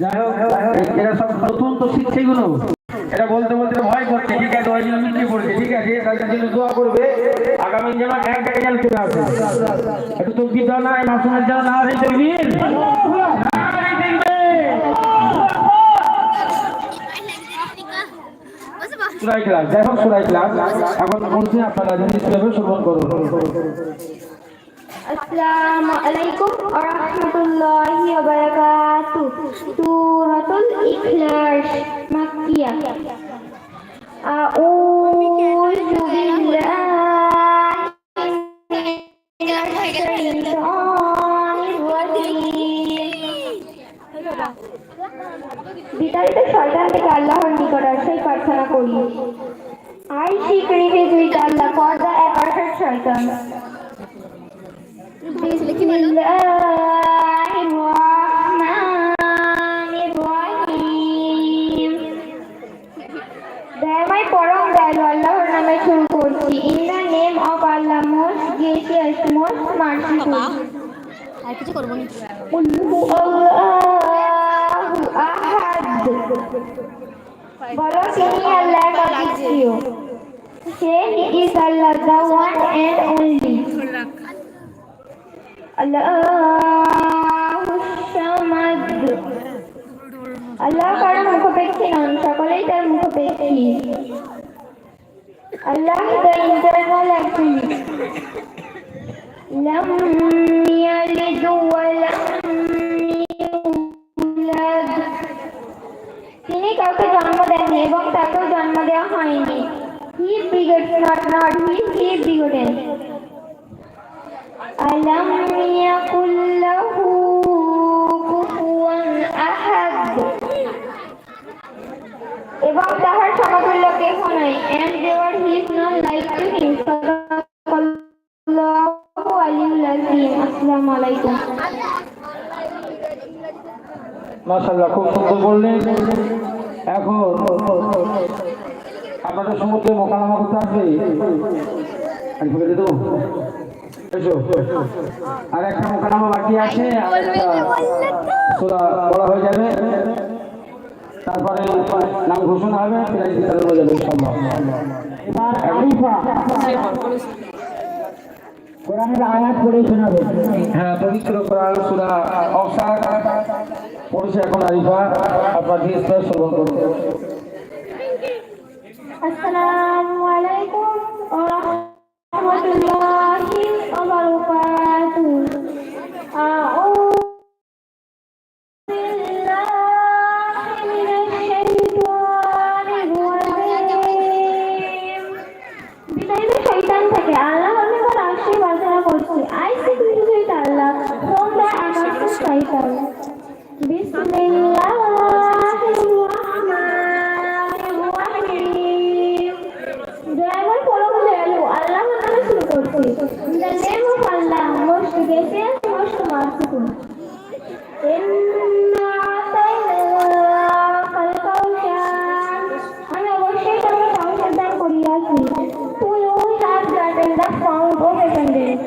যাই হোক, এরা সব নতুন তো এটা বলতে বলতে ভয় করছে, ঠিক আছে, ওই জন্য ঠিক আছে দোয়া করবে। আগামী যেন এক একটু তবকি দাও না, এই মাসুমের যেন না হয়ে দেখবিন সুরাই ক্লাস, যাই সুরাই ক্লাস। এখন বলছি আপনারা জিনিস শ্রবণ করুন। বিতাড়িত শয়তান থেকে আল্লাহর নিকট আশ্রয় প্রার্থনা করি। I seek refuge with Allah for the accursed shaitan. দয়াময় পরম দয়ালু আল্লাহর নামে শুরু করছি। In the name of Allah most gracious most merciful আর কিছু করব না। কুল হু say is Allah the one and আল্লাহু সামাদ আল্লাহ কারো মুখপেক্ষী নন সকলেই তার মুখপেক্ষী আল্লাহ দ্য ইন্টারনাল অ্যাক্টিভিটি لم يلد ولم يولد তিনি কাউকে জন্ম দেননি এবং তাকেও জন্ম দেওয়া হয়নি হি বিগটস নট নট হি হি বিগটেন আলাম ইয়াকুল লাহু কুফুয়ান আহাদ এবং তাহার সমতুল্য কেহ নাই। এন্ড দেওয়ার he is not like to him সাল্লাল্লাহু আলাইহি আসসালামু আলাইকুম। মাশাল্লাহ খুব সুন্দর বললেন। এখন আপনাদের সমুদ্রে মোকালামা করতে আসবে। আমি বলে দেবো আর একটা মোকালামা বাকি আছে আর একটা বলা হয়ে যাবে। তারপরে নাম ঘোষণা হবে প্রাইজ বিতরণ হয়ে যাবে সম্ভব। এবার আরিফা। কোরআনের আয়াত পড়ে শোনাবে। হ্যাঁ পবিত্র কোরআন সূরা অফসার পড়েছে এখন আরিফা। আপনার ধীরে ধীরে শ্রবণ করুন আসসালামু আলাইকুম ওয়া রাহমাতুল্লাহি। The name of Allah most gracious most merciful ইন্না আতাইনাকাল আমি অবশ্যই কাউসার দান করিয়াছি তুই ওই হাত গার্ডেন দ্য ফাউন্ড অফ এটেন্ডেন্স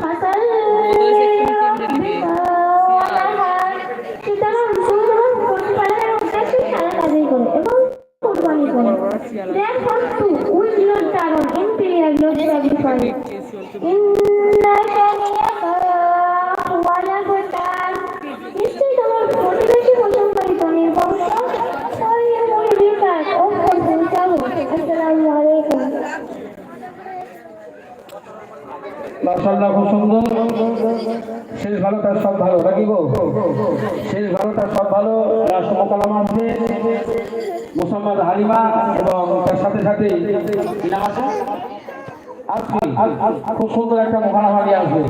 ফাসাল সুতরাং প্রতিপালনের উদ্দেশ্যে সারা কাজই করো এবং কোরবানি করো sacrifice. ইন্না শানিয়াকা ওয়ালা গোটাল নিশ্চয়ই তোমার প্রতিবেশী পোষণকারিত নির্বংশ ওই মুড়ি বিকাশ ও হালিমা এবং তার সাথে সাথে খুব সুন্দর একটা নিয়ে আসবে।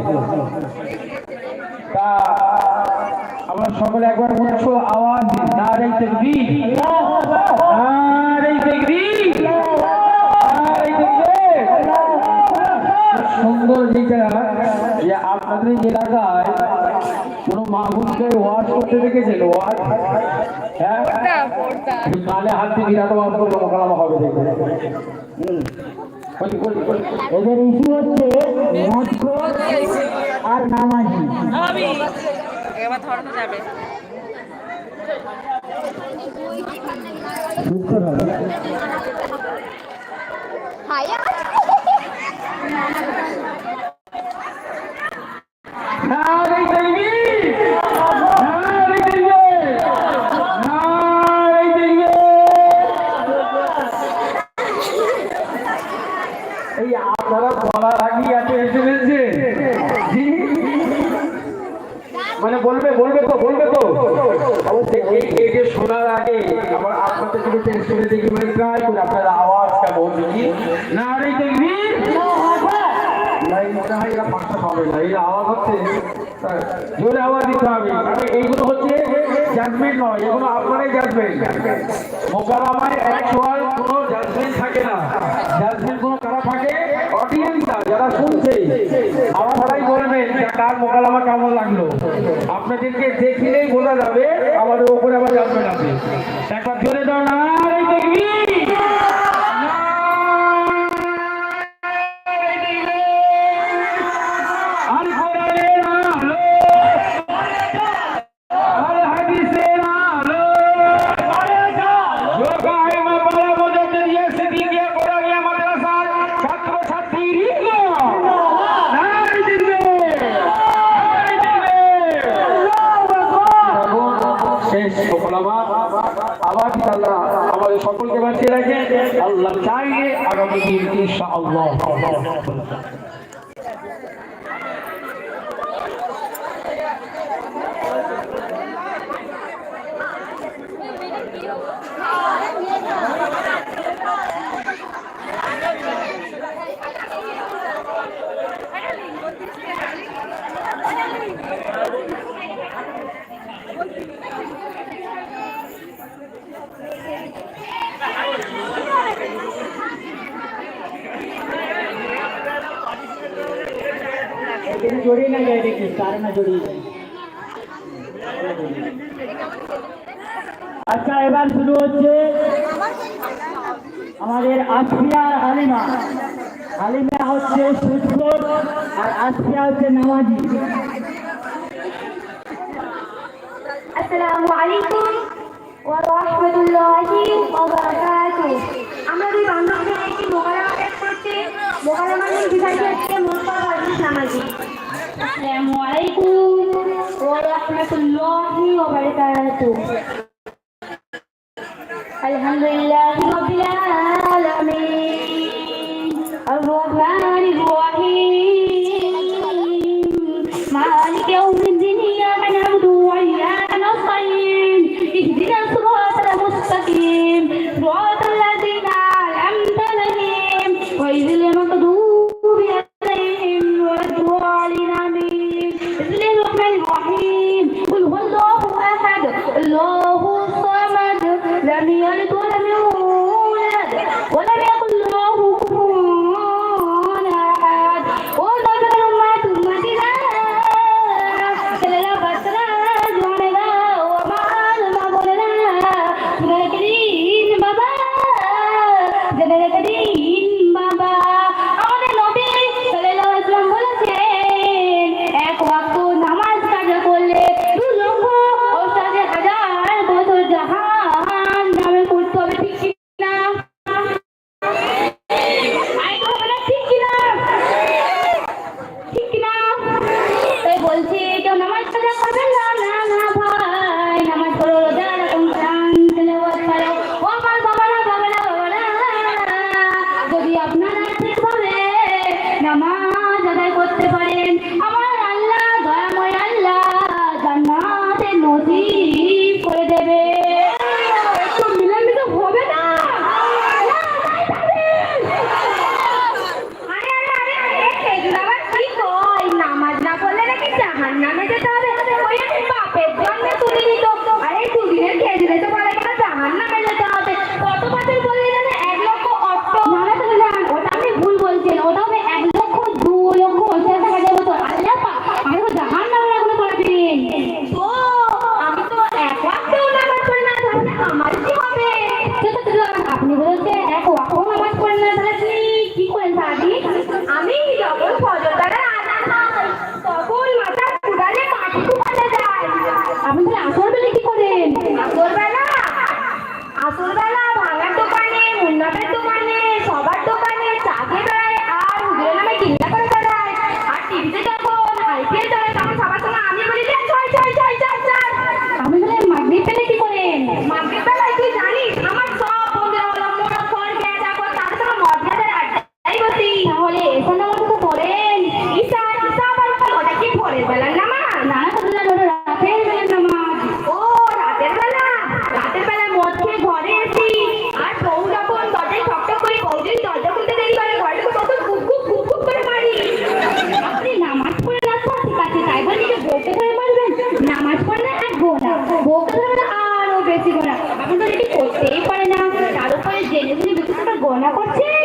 তা আমরা সকলে একবার উচ্চ আওয়াজ না রেই তেকবি না তেকবি না রেই তেকবি সুন্দর যেটা যে আপনাদের এলাকায় কোনো মাহবুবকে ওয়াজ করতে দেখেছেন? ওয়াজ? হ্যাঁ? নালে হাত দিয়ে বিরাট ওয়াজ করব মোকালামা হবে দেখবে হুম। এদের ইস্যু হচ্ছে মদখোর আর নামাজি। হবে নারী তকবীর নারী তকবীর নারী তকবীর এই আপনারা বলার আগে এত এসে ফেলছে জি? মানে বলবে বলবে তো বলবে তো যে শোনার আগে আবার আপনাদের যদি করে দেখি মানে ট্রাই করে আপনারা আওয়াজ কেমন দেখি। না, হবে। কারণ এইগুলো হচ্ছে কোনো থাকে না। কোনো থাকে যারা শুনছে। আপনারাই বলবেন কার মোকালামা কেমন লাগল। আপনাদেরকে দেখিলেই বোঝা যাবে, আমাদের ওপরে আবার জানবেন আপনি একবার চাইলে আগামী দিন ইনশাআল্লাহ এখানে জড়িয়ে না যায় দেখি তার না জড়িয়ে যায় আচ্ছা এবার শুরু হচ্ছে আমাদের আসফিয়া আর হালিমা হালিমা হচ্ছে সুস্থর আর আসফিয়া হচ্ছে নামাজি আসসালামু আলাইকুম ওয়া রাহমাতুল্লাহি ওয়া বারাকাতুহু আমরা দুই বান্ধবী একটি মোকালামা পেশ করছি মোকালামার বিষয়টি হচ্ছে মোস্তফা আজিজ নামাজি। আসসালামু আলাইকুম ওয়া রাহমাতুল্লাহি ওয়া বারাকাতুহু। আলহামদুলিল্লাহি বেশি টাকা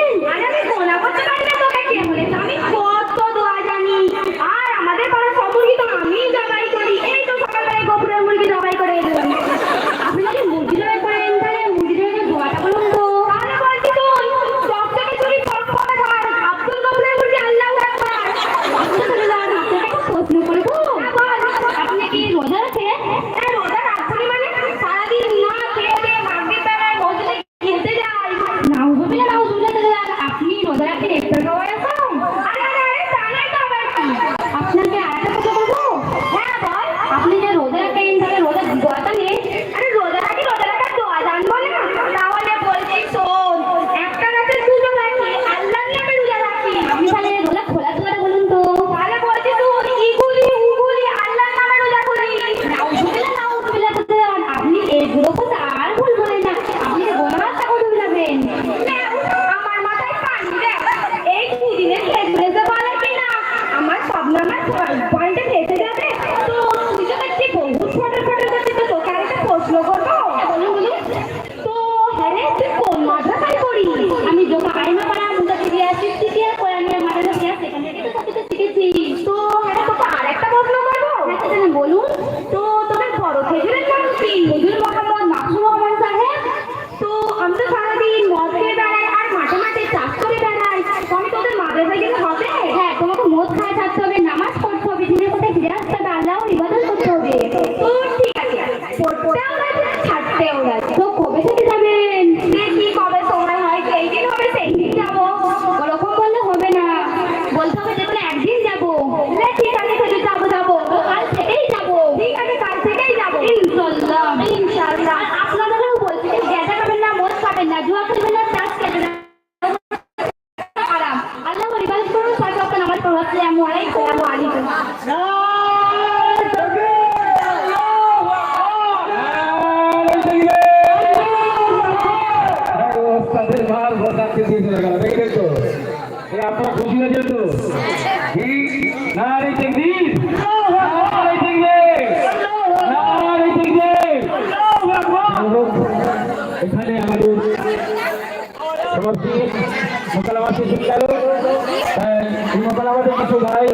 মোকালামা শেষ গেল তাই কিছু ভাই